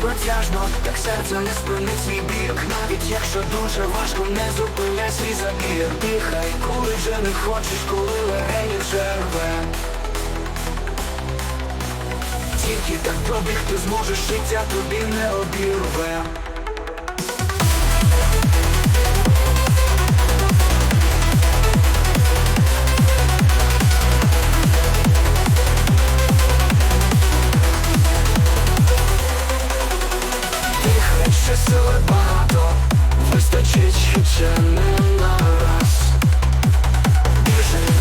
протяжно, так серце не спинить свій бік. Навіть якщо дуже важко, не зупиняй свій забір. Дихай, коли вже не хочеш, коли легені вже рве Тільки так пробіг ти зможеш, життя тобі не обірве Ще не на раз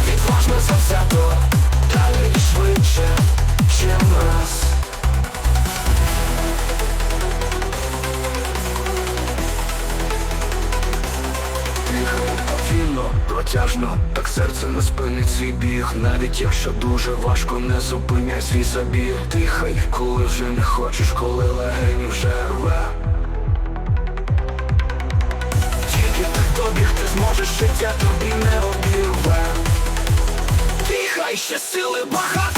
відважно завзято Далі і швидше, чим раз повільно, протяжно, так серце не спинить свій біг. Навіть якщо дуже важко, не зупиняй свій забіг. Дихай, коли вже не хочеш, коли легені вже рве зможеш, життя тобі не обірве. Дихай, ще сили багато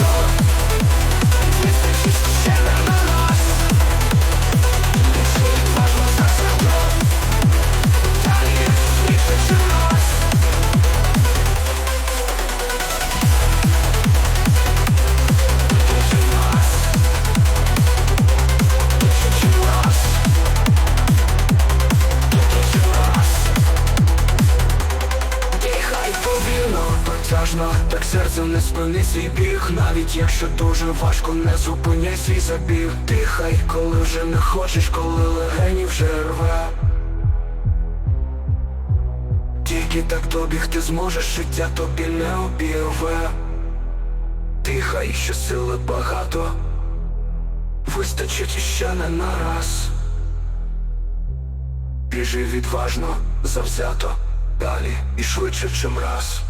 повільно, протяжно, так серце не спини свій біг. Навіть якщо дуже важко, не зупиняй свій забіг. Дихай, коли вже не хочеш, коли легені вже рве. Тільки так добіг ти зможеш, життя тобі не обірве. Дихай, що сили багато. Вистачить іще не на раз. Біжи відважно, завзято, далі і швидше, чим раз.